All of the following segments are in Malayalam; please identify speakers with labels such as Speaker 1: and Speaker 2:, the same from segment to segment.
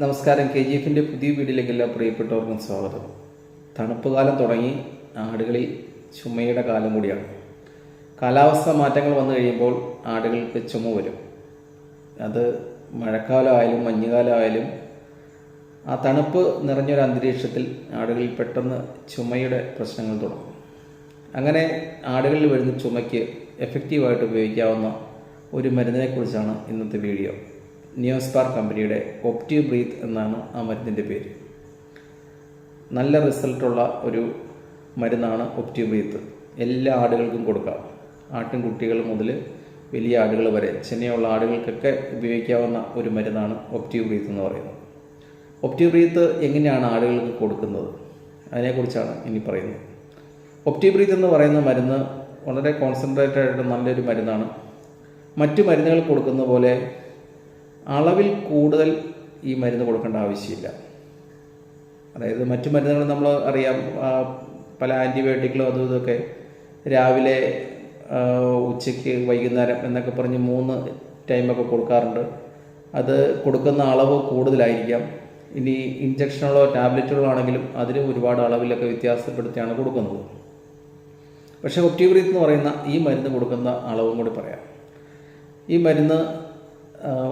Speaker 1: നമസ്കാരം. കെ ജി എഫിന്റെ പുതിയ വീഡിയോയിലേക്ക് എല്ലാ പ്രിയപ്പെട്ടവർക്കും സ്വാഗതം. തണുപ്പ് കാലം തുടങ്ങി. ആടുകളിൽ ചുമയുടെ കാലം കൂടിയാണ്. കാലാവസ്ഥ മാറ്റങ്ങൾ വന്നു കഴിയുമ്പോൾ ആടുകൾക്ക് ചുമ വരും. അത് മഴക്കാലമായാലും മഞ്ഞുകാലമായാലും ആ തണുപ്പ് നിറഞ്ഞൊരു അന്തരീക്ഷത്തിൽ ആടുകളിൽ പെട്ടെന്ന് ചുമയുടെ പ്രശ്നങ്ങൾ തുടങ്ങും. അങ്ങനെ ആടുകളിൽ വരുന്ന ചുമയ്ക്ക് എഫക്റ്റീവായിട്ട് ഉപയോഗിക്കാവുന്ന ഒരു മരുന്നിനെക്കുറിച്ചാണ് ഇന്നത്തെ വീഡിയോ. നിയോസ്പാർ കമ്പനിയുടെ ഒപ്റ്റീവ് ബ്രീത്ത് എന്നാണ് ആ മരുന്നിന്റെ പേര്. നല്ല റിസൾട്ടുള്ള ഒരു മരുന്നാണ് ഒപ്റ്റീവ് ബ്രീത്ത് എല്ലാ ആടുകൾക്കും കൊടുക്കാം. ആട്ടിൻകുട്ടികൾ മുതൽ വലിയ ആടുകൾ വരെ ചെന്നൈയുള്ള ആടുകൾക്കൊക്കെ ഉപയോഗിക്കാവുന്ന ഒരു മരുന്നാണ് ഒപ്റ്റീവ് ബ്രീത്ത് എന്ന് പറയുന്നത്. ഒപ്റ്റീവ് ബ്രീത്ത് എങ്ങനെയാണ് ആടുകൾക്ക് കൊടുക്കുന്നത്? അതിനെക്കുറിച്ചാണ് ഇനി പറയുന്നത്. ഒപ്റ്റീവ് ബ്രീത്ത് എന്ന് പറയുന്ന മരുന്ന് വളരെ കോൺസെൻട്രേറ്റഡ് ആയിട്ട് നല്ലൊരു മരുന്നാണ്. മറ്റു മരുന്നുകൾ കൊടുക്കുന്ന പോലെ അളവിൽ കൂടുതൽ ഈ മരുന്ന് കൊടുക്കേണ്ട ആവശ്യമില്ല. അതായത് മറ്റു മരുന്നുകൾ നമ്മൾ അറിയാം പല ആന്റിബയോട്ടിക്കുകളും അതും ഇതൊക്കെ രാവിലെ ഉച്ചയ്ക്ക് വൈകുന്നേരം എന്നൊക്കെ പറഞ്ഞ് മൂന്ന് ടൈമൊക്കെ കൊടുക്കാറുണ്ട്. അത് കൊടുക്കുന്ന അളവ് കൂടുതലായിരിക്കാം. ഇനി ഇഞ്ചക്ഷനുകളോ ടാബ്ലറ്റുകളോ ആണെങ്കിലും അതിന് ഒരുപാട് അളവിലൊക്കെ വ്യത്യാസപ്പെടുത്തിയാണ് കൊടുക്കുന്നത്. പക്ഷേ ഒപ്റ്റിബ്രീത്ത് എന്ന് പറയുന്ന ഈ മരുന്ന് കൊടുക്കുന്ന അളവും കൂടി പറയാം. ഈ മരുന്ന്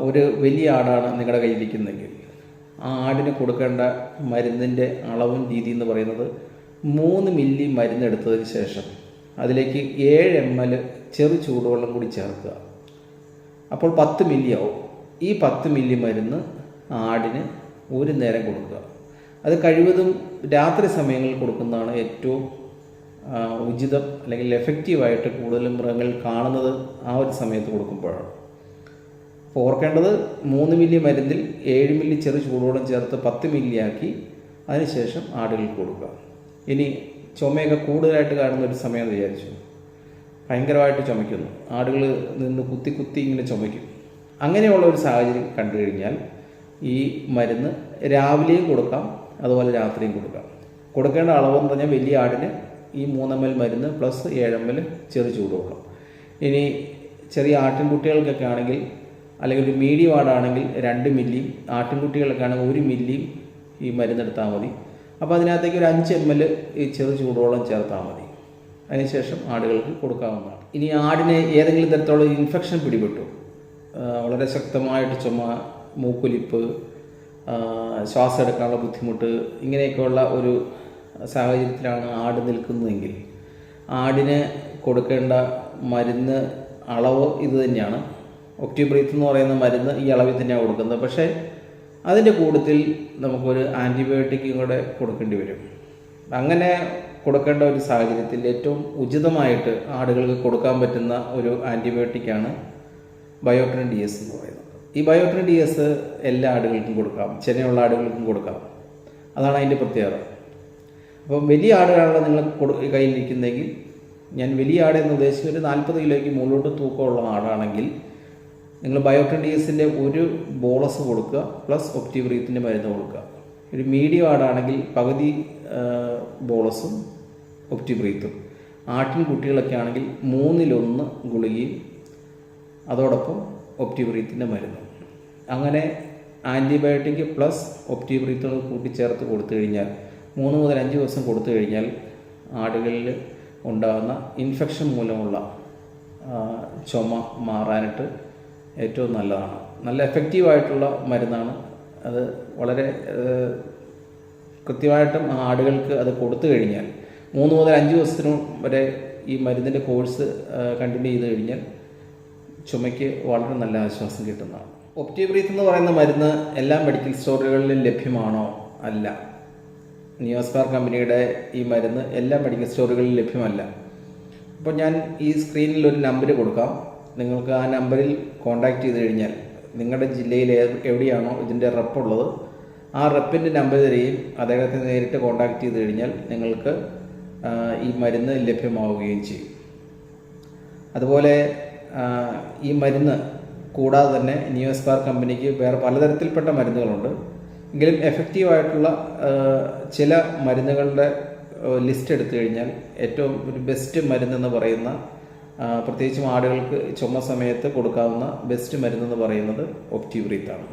Speaker 1: ഒരു വലിയ ആടാണ് നിങ്ങളുടെ കയ്യിലിരിക്കുന്നതെങ്കിൽ. ആ ആടിന് കൊടുക്കേണ്ട മരുന്നിന്റെ അളവും രീതി എന്ന് പറയുന്നത് മൂന്ന് മില്ലി മരുന്ന് എടുത്തതിന് ശേഷം അതിലേക്ക് ഏഴ് എം എൽ ചെറു ചൂടുവെള്ളം കൂടി ചേർക്കുക. അപ്പോൾ പത്ത് മില്ലി ആവും. ഈ പത്ത് മില്ലി മരുന്ന് ആടിന് ഒരു നേരം കൊടുക്കുക. അത് കഴിവതും രാത്രി സമയങ്ങളിൽ കൊടുക്കുന്നതാണ് ഏറ്റവും ഉചിതം അല്ലെങ്കിൽ എഫക്റ്റീവായിട്ട് കൂടുതലും മൃഗങ്ങൾ കാണുന്നത് ആ ഒരു സമയത്ത് കൊടുക്കുമ്പോഴാണ്. ഓർക്കേണ്ടത് മൂന്ന് മില്ലി മരുന്നിൽ ഏഴ് മില്ലി ചെറു ചൂടുവെള്ളം ചേർത്ത് പത്ത് മില്ലി ആക്കി അതിനുശേഷം ആടുകൾക്ക് കൊടുക്കുക. ഇനി ചുമയൊക്കെ കൂടുതലായിട്ട് കാണുന്ന ഒരു സമയം വിചാരിച്ചു. ഭയങ്കരമായിട്ട് ചുമയ്ക്കുന്നു. ആടുകൾ നിന്ന് കുത്തി കുത്തി ഇങ്ങനെ ചുമയ്ക്കും. അങ്ങനെയുള്ള ഒരു സാഹചര്യം കണ്ടു കഴിഞ്ഞാൽ ഈ മരുന്ന് രാവിലെയും കൊടുക്കാം അതുപോലെ രാത്രിയും കൊടുക്കാം. കൊടുക്കേണ്ട അളവെന്ന് പറഞ്ഞാൽ വലിയ ആടിന് ഈ മൂന്ന് മരുന്ന് പ്ലസ് ഏഴ് ചെറു ചൂടുവെള്ളം ഇനി ചെറിയ ആട്ടിൻകുട്ടികൾക്കൊക്കെ ആണെങ്കിൽ അല്ലെങ്കിൽ ഒരു മീഡിയം ആടാണെങ്കിൽ രണ്ട് മില്ലിയും ആട്ടിൻകുട്ടികൾക്കാണെങ്കിൽ ഒരു മില്ലിയും ഈ മരുന്നെടുത്താൽ മതി. അപ്പോൾ അതിനകത്തേക്ക് ഒരു അഞ്ച് എം എൽ ഈ ചെറു ചൂടോളം ചേർത്താൽ മതി. അതിനുശേഷം ആടുകൾക്ക് കൊടുക്കാവുന്നതാണ്. ഇനി ആടിനെ ഏതെങ്കിലും തരത്തിലുള്ള ഇൻഫെക്ഷൻ പിടിപെട്ടു. വളരെ ശക്തമായിട്ട് ചുമ മൂക്കൊലിപ്പ് ശ്വാസം എടുക്കാനുള്ള ബുദ്ധിമുട്ട് ഇങ്ങനെയൊക്കെയുള്ള ഒരു സാഹചര്യത്തിലാണ് ആട് നിൽക്കുന്നതെങ്കിൽ ആടിന് കൊടുക്കേണ്ട മരുന്ന് അളവ് ഇത് തന്നെയാണ്. ഒക്ടിബ്രീത്ത് എന്ന് പറയുന്ന മരുന്ന് ഈ അളവിൽ തന്നെയാണ് കൊടുക്കുന്നത്. പക്ഷേ അതിന്റെ കൂട്ടത്തിൽ നമുക്കൊരു ആന്റിബയോട്ടിക്കും കൂടെ കൊടുക്കേണ്ടി വരും. അങ്ങനെ കൊടുക്കേണ്ട ഒരു സാഹചര്യത്തിൽ ഏറ്റവും ഉചിതമായിട്ട് ആടുകൾക്ക് കൊടുക്കാൻ പറ്റുന്ന ഒരു ആന്റിബയോട്ടിക്കാണ് ബയോട്രിൻ ഡി എസ് എന്ന് പറയുന്നത്. ഈ ബയോട്രിൻ ഡി എസ് എല്ലാ ആടുകൾക്കും കൊടുക്കാം. ചെനയുള്ള ആടുകൾക്കും കൊടുക്കാം. അതാണ് അതിന്റെ പ്രത്യേകത. അപ്പം വലിയ ആടുകളാണ് നിങ്ങൾ കൊടു കയ്യിലിരിക്കുന്നതെങ്കിൽ ഞാൻ വലിയ ആട് എന്ന് ഉദ്ദേശിച്ച ഒരു നാൽപ്പത് കിലോയ്ക്ക് മുകളിലോട്ട് തൂക്കമുള്ള ആടാണെങ്കിൽ നിങ്ങൾ ബയോട്ടിൻ ഡി എസിന്റെ ഒരു ബോളസ് കൊടുക്കുക പ്ലസ് ഒപ്റ്റിബ്രീത്തിന്റെ മരുന്ന് കൊടുക്കുക. ഒരു മീഡിയം ആടാണെങ്കിൽ പകുതി ബോളസും ഒപ്റ്റിബ്രീത്തും ആട്ടിൻ കുട്ടികളൊക്കെ ആണെങ്കിൽ മൂന്നിലൊന്ന് ഗുളികയും അതോടൊപ്പം ഒപ്റ്റിബ്രീത്തിന്റെ മരുന്ന്. അങ്ങനെ ആന്റിബയോട്ടിക് പ്ലസ് ഒപ്റ്റിബ്രീത്തുകൾ കൂട്ടിച്ചേർത്ത് കൊടുത്തു കഴിഞ്ഞാൽ മൂന്ന് മുതൽ അഞ്ച് ദിവസം കൊടുത്തു കഴിഞ്ഞാൽ ആടുകളിൽ ഉണ്ടാകുന്ന ഇൻഫെക്ഷൻ മൂലമുള്ള ചുമ മാറാനായിട്ട് ഏറ്റവും നല്ലതാണ്. നല്ല എഫക്റ്റീവായിട്ടുള്ള മരുന്നാണ്. അത് വളരെ കൃത്യമായിട്ടും ആടുകൾക്ക് അത് കൊടുത്തു കഴിഞ്ഞാൽ മൂന്ന് മുതൽ അഞ്ച് ദിവസത്തിനു വരെ ഈ മരുന്നിന്റെ കോഴ്സ് കണ്ടിന്യൂ ചെയ്ത് കഴിഞ്ഞാൽ ചുമയ്ക്ക് വളരെ നല്ല ആശ്വാസം കിട്ടുന്നതാണ്. ഒപ്റ്റിബ്രീത്ത് എന്ന് പറയുന്ന മരുന്ന് എല്ലാ മെഡിക്കൽ സ്റ്റോറുകളിലും ലഭ്യമാണോ? അല്ല. നിയോസ്പാർ കമ്പനിയുടെ ഈ മരുന്ന് എല്ലാ മെഡിക്കൽ സ്റ്റോറുകളിലും ലഭ്യമല്ല. അപ്പോൾ ഞാൻ ഈ സ്ക്രീനിൽ ഒരു നമ്പർ കൊടുക്കാം. നിങ്ങൾക്ക് ആ നമ്പറിൽ കോൺടാക്റ്റ് ചെയ്ത് കഴിഞ്ഞാൽ നിങ്ങളുടെ ജില്ലയിൽ എവിടെയാണോ ഇതിന്റെ റെപ്പുള്ളത് ആ റെപ്പിന്റെ നമ്പർ തരികയും അദ്ദേഹത്തെ നേരിട്ട് കോൺടാക്റ്റ് ചെയ്ത് കഴിഞ്ഞാൽ നിങ്ങൾക്ക് ഈ മരുന്ന് ലഭ്യമാവുകയും ചെയ്യും. അതുപോലെ ഈ മരുന്ന് കൂടാതെ തന്നെ നിയോസ്പാർ കമ്പനിക്ക് വേറെ പലതരത്തിൽപ്പെട്ട മരുന്നുകളുണ്ട്. എങ്കിലും എഫക്റ്റീവായിട്ടുള്ള ചില മരുന്നുകളുടെ ലിസ്റ്റ് എടുത്തു കഴിഞ്ഞാൽ ഏറ്റവും ഒരു ബെസ്റ്റ് മരുന്നെന്ന് പറയുന്ന പ്രത്യേകിച്ചും ആടുകൾക്ക് ചുമ സമയത്ത് കൊടുക്കാവുന്ന ബെസ്റ്റ് മരുന്നെന്ന് പറയുന്നത് ഒപ്റ്റിബ്രീത്താണ്